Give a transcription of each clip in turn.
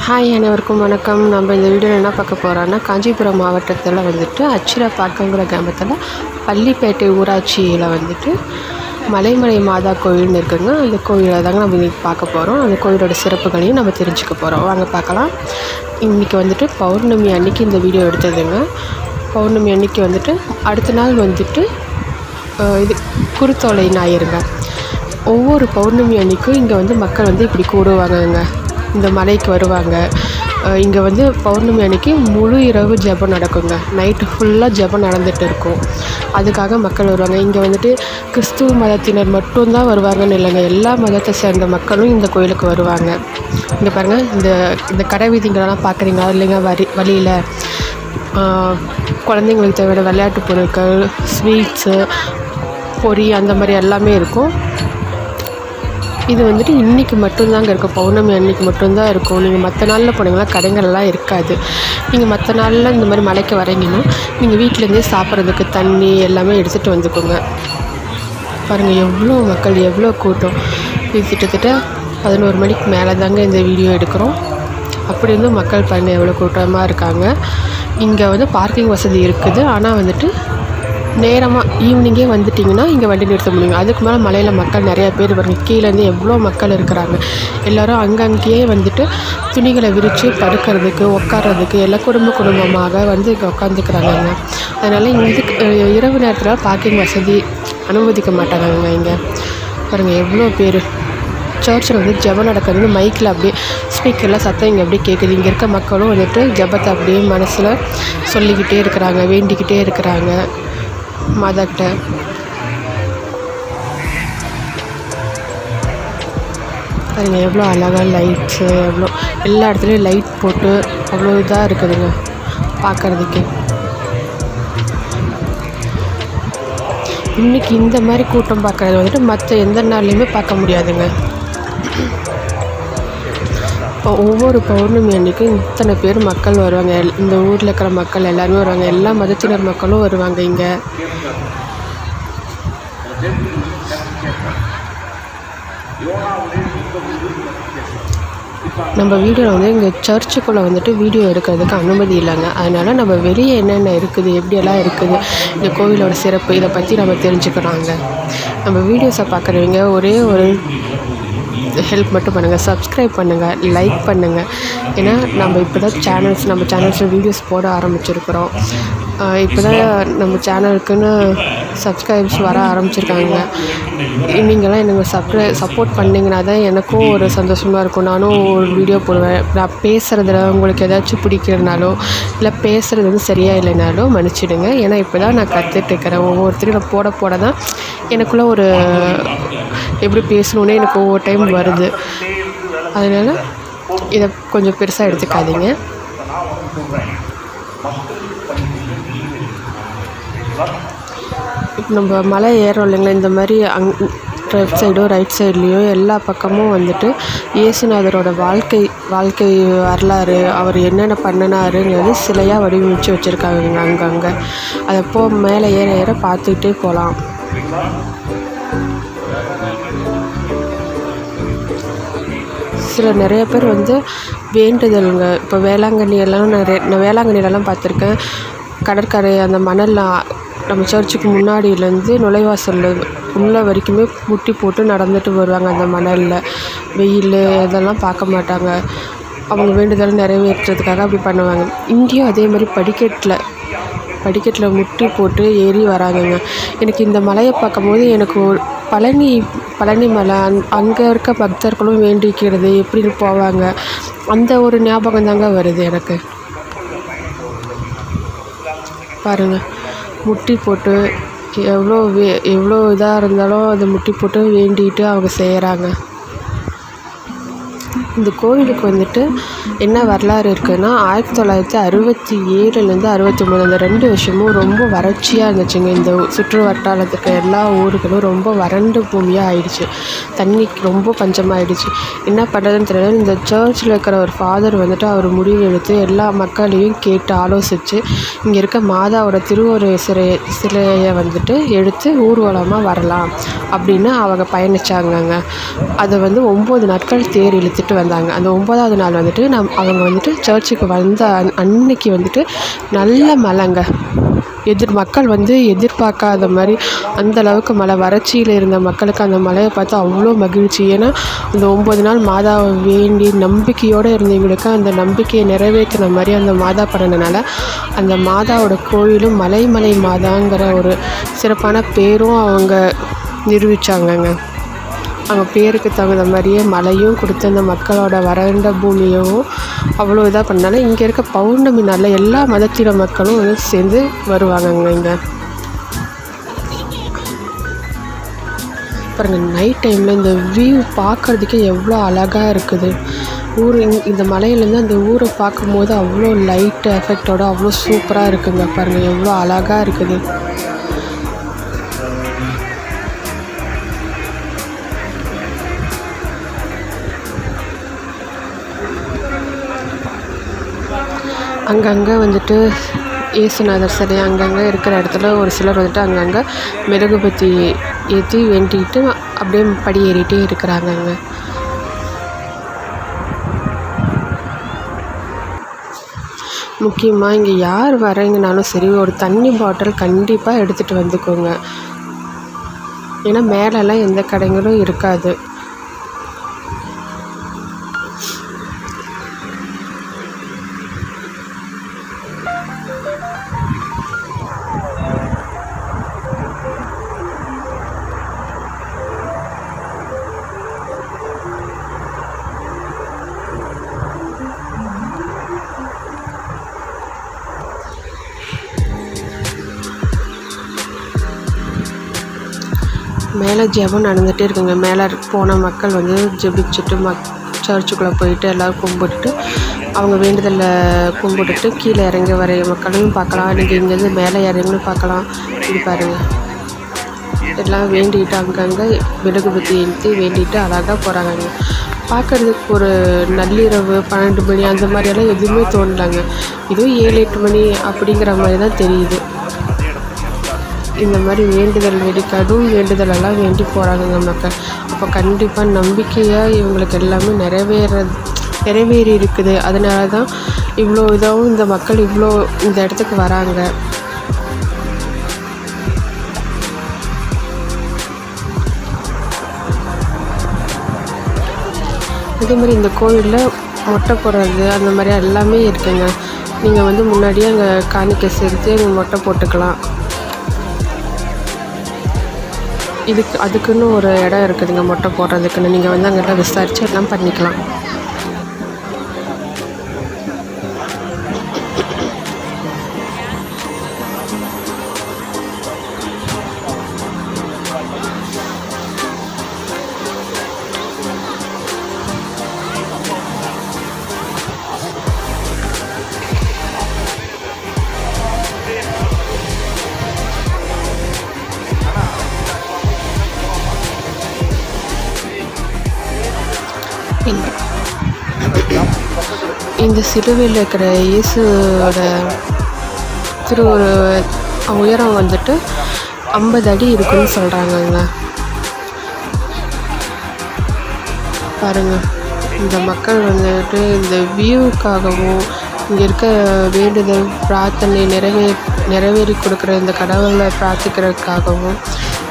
Hi அனைவருக்கும் வணக்கம். நம்ம இந்த வீடியோவில் என்ன பார்க்க போகிறோன்னா காஞ்சிபுரம் மாவட்டத்தில் வந்துட்டு அச்சிரப்பாக்கங்கிற கிராமத்தில் பள்ளிப்பேட்டை ஊராட்சியில் வந்துட்டு மலைமலை மாதா கோயில்னு இருக்குங்க. அந்த கோயிலை தாங்க நம்ம இன்றைக்கி பார்க்க போகிறோம் அந்த கோயிலோட சிறப்புகளையும் நம்ம தெரிஞ்சுக்க போகிறோம் வாங்க பார்க்கலாம். இன்றைக்கி வந்துட்டு பௌர்ணமி அன்னைக்கு இந்த வீடியோ எடுத்ததுங்க. பௌர்ணமி அன்னைக்கு வந்துட்டு அடுத்த நாள் வந்துட்டு இது குருத்தோலை ஞாயிறுங்க. ஒவ்வொரு பௌர்ணமி அன்னைக்கும் இங்கே வந்து மக்கள் வந்து இப்படி கூடுவாங்கங்க. இந்த மலைக்கு வருவாங்க. இங்கே வந்து பௌர்ணமி அன்னைக்கு முழு இரவு ஜெபம் நடக்குங்க. நைட்டு ஃபுல்லாக ஜெபம் நடந்துகிட்டு இருக்கும். அதுக்காக மக்கள் வருவாங்க. இங்கே வந்துட்டு கிறிஸ்துவ மதத்தினர் மட்டும்தான் வருவாங்கன்னு இல்லைங்க. எல்லா மதத்தை சேர்ந்த மக்களும் இந்த கோயிலுக்கு வருவாங்க. இங்கே பாருங்கள் இந்த இந்த கடை வீதிங்களெல்லாம் பார்க்குறீங்களா இல்லைங்க வரி வழியில். குழந்தைங்களுக்கு தேவையான விளையாட்டு பொருட்கள் ஸ்வீட்ஸு பொரி அந்த மாதிரி எல்லாமே இருக்கும். இது வந்துட்டு இன்றைக்கி மட்டும்தாங்க இருக்கும் பௌர்ணமி அன்னைக்கு மட்டும்தான் இருக்கும். நீங்கள் மற்ற நாளில் போனீங்கன்னா கடைகள்லாம் இருக்காது. நீங்கள் மற்ற நாளில் இந்த மாதிரி மலைக்கு வரீங்கன்னா நீங்கள் வீட்டிலேருந்தே சாப்பிட்றதுக்கு தண்ணி எல்லாமே எடுத்துகிட்டு வந்துக்கோங்க. பாருங்கள் எவ்வளோ மக்கள் எவ்வளோ கூட்டம். இது கிட்டத்தட்ட பதினோரு மணிக்கு மேலே தாங்க இந்த வீடியோ எடுக்கிறோம். அப்படி இருந்தும் மக்கள் பாருங்கள் எவ்வளோ கூட்டமாக இருக்காங்க. இங்கே வந்து பார்க்கிங் வசதி இருக்குது. ஆனால் வந்துட்டு நேரமாக ஈவினிங்கே வந்துட்டிங்கன்னா இங்கே வண்டி நிறுத்த முடியும். அதுக்கு மேலே மலையில் மக்கள் நிறையா பேர் பாருங்க கீழேருந்து எவ்வளோ மக்கள் இருக்கிறாங்க. எல்லோரும் அங்கங்கேயே வந்துட்டு துணிகளை விரித்து படுக்கிறதுக்கு உட்காறதுக்கு எல்லாம் குடும்ப குடும்பமாக வந்து இங்கே உட்காந்துக்கிறாங்கங்க அதனால் இதுக்கு இரவு நேரத்தில் பார்க்கிங் வசதி அனுமதிக்க மாட்டாங்கங்க இங்கே. பாருங்கள் எவ்வளோ பேர். சர்ச்சில் வந்து ஜெபம் நடக்கிறது மைக்கில் அப்படியே ஸ்பீக்கரில் சத்தம் இங்கே அப்படியே கேட்குது இங்கே இருக்க மக்களும் வந்துட்டு ஜெபத்தை அப்படியே மனசில் சொல்லிக்கிட்டே இருக்கிறாங்க வேண்டிக்கிட்டே இருக்கிறாங்க. மதர்கிட்ட பாருங்க எவ்வளோ அழகாக லைட்ஸு எவ்வளோ எல்லா இடத்துலையும் லைட் போட்டு அவ்வளோ இதாக இருக்குதுங்க பார்க்குறதுக்கே இன்றைக்கி இந்த மாதிரி கூட்டம் பார்க்குறது வந்துட்டு மற்ற எந்த நாள்லையுமே பார்க்க முடியாதுங்க. ஒவ்வொரு பௌர்ணமி அன்றைக்கும் இத்தனை பேர் மக்கள் வருவாங்க. எல்- இந்த ஊரில் இருக்கிற மக்கள் எல்லாருமே வருவாங்க. எல்லா மதத்தினர் மக்களும் வருவாங்க இங்கே. நம்ம வீடியோவில் வந்து இங்கே சர்ச்சுக்குள்ளே வந்துட்டு வீடியோ எடுக்கிறதுக்கு அனுமதி இல்லைங்க. அதனால் நம்ம வெளியே என்னென்ன இருக்குது எப்படியெல்லாம் இருக்குது இந்த கோவிலோட சிறப்பு இதை பற்றி நம்ம தெரிஞ்சுக்கிறாங்க நம்ம வீடியோஸை பார்க்குறவங்க ஒரே ஒரு ஹெல்ப் மட்டும் பண்ணுங்கள் சப்ஸ்கிரைப் பண்ணுங்கள் லைக் பண்ணுங்கள் ஏன்னா நம்ம இப்போ தான் சேனல்ஸ் நம்ம சேனல்ஸில் வீடியோஸ் போட ஆரம்பிச்சிருக்கிறோம். இப்போ தான் நம்ம சேனலுக்குன்னு சப்ஸ்கிரைப்ஸ் வர ஆரம்பிச்சிருக்காங்க. நீங்களாம் எனக்கு சப்ரை சப்போர்ட் பண்ணிங்கன்னா தான் எனக்கும் ஒரு சந்தோஷமாக இருக்கும். நானும் ஒரு வீடியோ போடுவேன். நான் பேசுகிறதுல உங்களுக்கு ஏதாச்சும் பிடிக்கிறனாலோ இல்லை பேசுகிறது வந்து சரியாக இல்லைனாலோ மன்னிச்சிடுங்க. ஏன்னா இப்போ தான் நான் கற்றுட்டு இருக்கிறேன். ஒவ்வொருத்தரையும் நான் போட போட தான் எனக்குள்ளே ஒரு எப்படி பேசணுன்னே எனக்கு ஒவ்வொரு டைம் வருது. அதனால் இதை கொஞ்சம் பெருசாக எடுத்துக்காதீங்க. இப்போ நம்ம மலை ஏறோம் இல்லைங்களா? இந்த மாதிரி அங் லெஃப்ட் சைடோ ரைட் சைட்லேயோ எல்லா பக்கமும் வந்துட்டு இயேசுநாதரோட வாழ்க்கை வாழ்க்கை வரலாறு அவர் என்னென்ன பண்ணினாருங்கிறது சிலையாக வடிவமைச்சு வச்சுருக்காங்க அங்கங்கே. அதை போ மேலே ஏற ஏற பார்த்துக்கிட்டே போகலாம். சில நிறைய பேர் வந்து வேண்டுதலுங்க. இப்போ வேளாங்கண்ணி எல்லாம் நிறைய நான் வேளாங்கண்ணிலலாம் பார்த்துருக்கேன். கடற்கரை அந்த மணல்லாம் நம்ம சர்ச்சுக்கு முன்னாடியிலேருந்து நுழைவாசல்ல உள்ள வரைக்குமே முட்டி போட்டு நடந்துட்டு வருவாங்க அந்த மணலில். வெயில் அதெல்லாம் பார்க்க மாட்டாங்க. அவங்க வேண்டுதலை நிறைவேற்றுறதுக்காக அப்படி பண்ணுவாங்க. இங்கேயும் அதே மாதிரி படிக்கட்டில் படிக்கட்டில் முட்டி போட்டு ஏறி வராங்கங்க. எனக்கு இந்த மலையை பார்க்கும்போது எனக்கு ஒரு பழனி பழனி மலை அங் அங்கே இருக்க பக்தர்களும் வேண்டிக்கிறது எப்படின்னு போவாங்க. அந்த ஒரு ஞாபகம் தாங்க வருது எனக்கு. பாருங்கள் முட்டி போட்டு எவ்வளோ வே எவ்வளோ இதாக இருந்தாலும் அதை முட்டி போட்டு வேண்டிட்டு அவங்க செய்கிறாங்க இந்த கோவிலுக்கு வந்துட்டு என்ன வரலாறு இருக்குதுன்னா ஆயிரத்தி தொள்ளாயிரத்தி அறுபத்தி ஏழுலேருந்து அறுபத்தி மூணு அந்த ரெண்டு வருஷமும் ரொம்ப வறட்சியாக இருந்துச்சுங்க. இந்த சுற்று வட்டாரத்துக்கு எல்லா ஊர்களும் ரொம்ப வறண்டு பூமியாக ஆயிடுச்சு. தண்ணி ரொம்ப பஞ்சமாயிடுச்சு. என்ன பண்ணுறதுன்னு தெரியல. இந்த சர்ச்சில் இருக்கிற ஒரு ஃபாதர் வந்துட்டு அவர் முடிவு எடுத்து எல்லா மக்களையும் கேட்டு ஆலோசித்து இங்கே இருக்க மாதாவோட திருவொரு சிறையை சிலையை வந்துட்டு எடுத்து ஊர்வலமாக வரலாம் அப்படின்னு அவங்க பயணிச்சாங்கங்க. அதை வந்து ஒம்பது நாட்கள் தேர் இழுத்துட்டு வந்தாங்க. அந்த ஒம்பதாவது நாள் வந்துட்டு நம் அவங்க வந்துட்டு சர்ச்சுக்கு வந்த அன் அன்னைக்கு வந்துட்டு நல்ல மழைங்க. எதிர் மக்கள் வந்து எதிர்பார்க்காத மாதிரி அந்தளவுக்கு மலை மழை வறட்சியில் இருந்த மக்களுக்கு அந்த மழையை பார்த்து அவ்வளோ மகிழ்ச்சி. ஏன்னா அந்த ஒம்பது நாள் மாதாவை வேண்டி நம்பிக்கையோடு இருந்தவங்களுக்கு அந்த நம்பிக்கையை நிறைவேற்றின மாதிரி அந்த மாதா பண்ணனால அந்த மாதாவோட கோயிலும் மலைமலை மாதாங்கிற ஒரு சிறப்பான பேரும் அவங்க நிரூபித்தாங்கங்க அவங்க பேருக்கு தகுந்த மாதிரியே மழையும் கொடுத்து அந்த மக்களோட வறண்ட பூமியும் அவ்வளோ இதாக பண்ணால இங்கே இருக்க பௌர்ணமி நாளில் எல்லா மதத்தின மக்களும் வந்து சேர்ந்து வருவாங்கங்க இங்கே. பாருங்கள் நைட் டைமில் இந்த வியூ பார்க்குறதுக்கே எவ்வளோ அழகாக இருக்குது. ஊர் இந்த மலையிலேருந்து அந்த ஊரை பார்க்கும்போது அவ்வளோ லைட் எஃபெக்டோட அவ்வளோ சூப்பராக இருக்குங்க பாருங்கள் எவ்வளோ அழகாக இருக்குது. அங்கங்கே வந்துட்டு இயேசுநாதர் சிலை அங்கங்கே இருக்கிற இடத்துல ஒரு சிலர் வந்துட்டு அங்கங்கே மெழுகுபத்தி ஏற்றி வேண்டிக்கிட்டு அப்படியே படி ஏறிட்டே இருக்கிறாங்கங்க முக்கியமாக இங்கே யார் வரீங்கனாலும் சரி ஒரு தண்ணி பாட்டில் கண்டிப்பாக எடுத்துகிட்டு வந்துக்கோங்க. ஏன்னா மேலெல்லாம் எந்த கடைங்களும் இருக்காது. மேலே ஜெபம் நடந்துகிட்டே இருக்குங்க. மேலே போன மக்கள் வந்து ஜெபிச்சுட்டு மக் சர்ச்சுக்குள்ளே போயிட்டு எல்லோரும் கும்பிட்டுட்டு அவங்க வேண்டுதலை கும்பிட்டுட்டு கீழே இறங்கி வரைய மக்களையும் பார்க்கலாம். நீங்கள் இங்கேருந்து மேலே இறங்கணும் பார்க்கலாம். இது பாருங்கள் எல்லாம் வேண்டிகிட்டு அங்கங்கே மெழுகுபத்தி ஏற்றி வேண்டிகிட்டு அழகாக போகிறாங்கங்க பார்க்குறதுக்கு ஒரு நள்ளிரவு பன்னெண்டு மணி அந்த மாதிரியெல்லாம் எதுவுமே தோணலாங்க. இதுவும் ஏழு எட்டு மணி அப்படிங்கிற மாதிரி தான் தெரியுது. இந்த மாதிரி வேண்டுதல் வேடி கடும் வேண்டுதலெல்லாம் வேண்டி போகிறாங்க மக்கள். அப்போ கண்டிப்பாக நம்பிக்கையாக இவங்களுக்கு எல்லாமே நிறைவேற நிறைவேறி இருக்குது. அதனால தான் இவ்வளோ இதாகவும் இந்த மக்கள் இவ்வளோ இந்த இடத்துக்கு வராங்க. அதே மாதிரி இந்த கோவிலில் மொட்டை போடுறது அந்த மாதிரி எல்லாமே இருக்குங்க. நீங்கள் வந்து முன்னாடியே அங்கே காணிக்கை செலுத்தி மொட்டை போட்டுக்கலாம். இதுக்கு அதுக்குன்னு ஒரு இடம் இருக்குதுங்க மொட்டை போடுறதுக்குன்னு. நீங்கள் வந்து அங்கிட்ட விசாரித்து எல்லாம் பண்ணிக்கலாம். இந்த சிலுவையில் இருக்கிற இயேசுவோட திரு உயரம் வந்துட்டு ஐம்பது அடி இருக்குன்னு சொல்கிறாங்கங்க பாருங்கள் இந்த மக்கள் வந்துட்டு இந்த வியூவுக்காகவும் இங்கே இருக்க வேண்டுதல் பிரார்த்தனை நிறைவே நிறைவேறி கொடுக்குற இந்த கடவுளை பிரார்த்திக்கிறதுக்காகவும்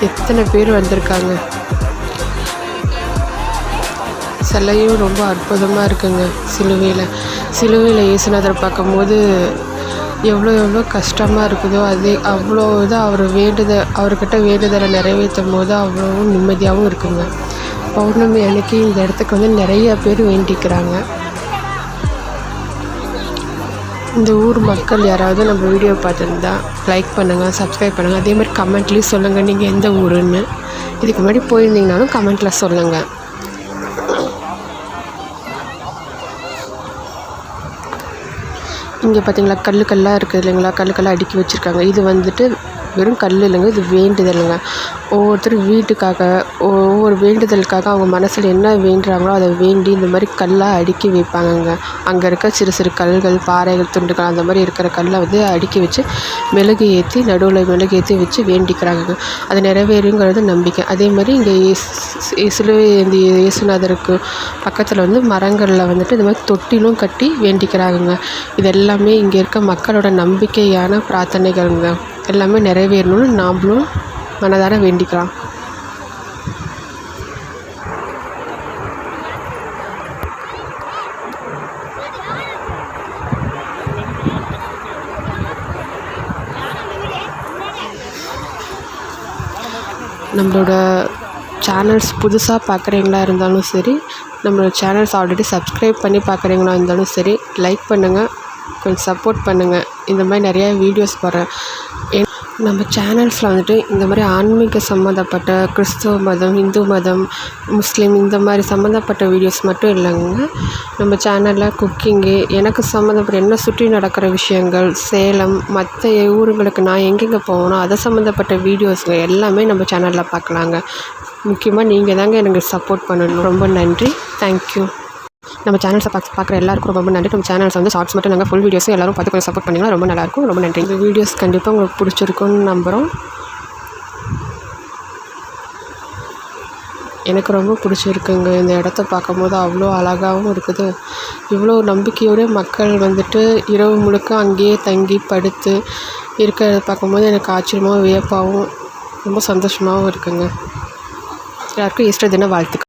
எத்தனை பேர் வந்திருக்காங்க. சிலையும் ரொம்ப அற்புதமாக இருக்குங்க சிலுவையில். சிலுவையில் இயேசுநாதர் பார்க்கும்போது எவ்வளோ எவ்வளோ கஷ்டமாக இருக்குதோ அதே அவ்வளோ இதாக அவர் வேண்டுத அவர்கிட்ட வேண்டுதலை நிறைவேற்றும் போது அவ்வளோவும் நிம்மதியாகவும் இருக்குங்க. பௌர்ணமி அன்னைக்கு இந்த இடத்துக்கு வந்து நிறைய பேர் வேண்டிக்கிறாங்க. இந்த ஊர் மக்கள் யாராவது நம்ம வீடியோ பார்த்துருந்தா லைக் பண்ணுங்கள் சப்ஸ்கிரைப் பண்ணுங்கள் அதே மாதிரி கமெண்ட்லேயும் சொல்லுங்கள் நீங்கள் எந்த ஊருன்னு. இதுக்கு முன்னாடி போயிருந்தீங்கனாலும் கமெண்ட்டில் சொல்லுங்கள் இங்கே பார்த்தீங்களா கல்லு கல்லா இருக்குது இல்லைங்களா கல்லு கல்லா அடுக்கி வச்சிருக்காங்க. இது வந்துட்டு வெறும் கல் இல்லைங்க இது வேண்டுதலுங்க. ஒவ்வொருத்தரும் வீட்டுக்காக ஒவ்வொரு வேண்டுதலுக்காக அவங்க மனசில் என்ன வேண்டுறாங்களோ அதை வேண்டி இந்த மாதிரி கல்லாக அடுக்கி வைப்பாங்கங்க. அங்கே இருக்க சிறு சிறு கல்கள் பாறைகள் துண்டுகள் அந்த மாதிரி இருக்கிற கல்லை வந்து அடுக்கி வச்சு மெழுகு ஏற்றி நடுவில் மெழுகு ஏற்றி வச்சு வேண்டிக்கிறாங்கங்க. அது நிறைவேறுங்கிறது நம்பிக்கை. அதே மாதிரி இங்கே சிலுவை இந்த இயேசுநாதருக்கு பக்கத்தில் வந்து மரங்களில் வந்துட்டு இந்த மாதிரி தொட்டிலும் கட்டி வேண்டிக்கிறாங்கங்க. இது எல்லாமே இங்கே இருக்க மக்களோட நம்பிக்கையான பிரார்த்தனைகள்ங்க. எல்லாமே நிறைவேறணும்னு நாம்ளும் மனதார வேண்டிக்கலாம். நம்மளோட சேனல்ஸ் புதுசாக பார்க்குறீங்களா இருந்தாலும் சரி நம்மளோட சேனல்ஸ் ஆல்ரெடி சப்ஸ்கிரைப் பண்ணி பார்க்குறீங்களா இருந்தாலும் சரி லைக் பண்ணுங்கள் கொஞ்சம் சப்போர்ட் பண்ணுங்கள் இந்த மாதிரி நிறையா வீடியோஸ் போடுறேன். நம்ம சேனல்ஸில் வந்துட்டு இந்த மாதிரி ஆன்மீக சம்மந்தப்பட்ட கிறிஸ்துவ மதம் இந்து மதம் முஸ்லீம் இந்த மாதிரி சம்மந்தப்பட்ட வீடியோஸ் மட்டும் இல்லைங்க. நம்ம சேனலில் குக்கிங்கு எனக்கு சம்மந்தப்பட்ட என்ன சுற்றி நடக்கிற விஷயங்கள் சேலம் மற்ற ஊருங்களுக்கு நான் எங்கெங்கே போகணும் அதை சம்மந்தப்பட்ட வீடியோஸுங்க எல்லாமே நம்ம சேனலில் பார்க்கலாங்க. முக்கியமாக நீங்கள் தாங்க எனக்கு சப்போர்ட் பண்ணணும். ரொம்ப நன்றி. தேங்க்யூ நம்ம சேனல்ஸை பார்த்து பார்க்குற எல்லாருக்கும் ரொம்ப நன்றி. நம்ம சேனல்ஸ் வந்து ஷார்ட்ஸ் மட்டும் நாங்கள் ஃபுல் வீடியோஸும் எல்லோரும் பார்த்து கொஞ்சம் சப்போர்ட் பண்ணிங்கன்னா ரொம்ப நல்லாயிருக்கும். ரொம்ப நன்றி. இந்த வீடியோஸ் கண்டிப்பாக உங்களுக்கு பிடிச்சிருக்குன்னு நம்புகிறோம் எனக்கு ரொம்ப பிடிச்சிருக்குங்க. இந்த இடத்த பார்க்கும்போது அவ்வளோ அழகாகவும் இருக்குது. இவ்வளோ நம்பிக்கையோடு மக்கள் வந்துட்டு இரவு முழுக்க அங்கேயே தங்கி படுத்து இருக்கிறத பார்க்கும்போது எனக்கு ஆச்சரியமாகவும் வியப்பாகவும் ரொம்ப சந்தோஷமாகவும் இருக்குங்க. எல்லாருக்கும் ஈஸ்டர் தின வாழ்த்துக்கள்.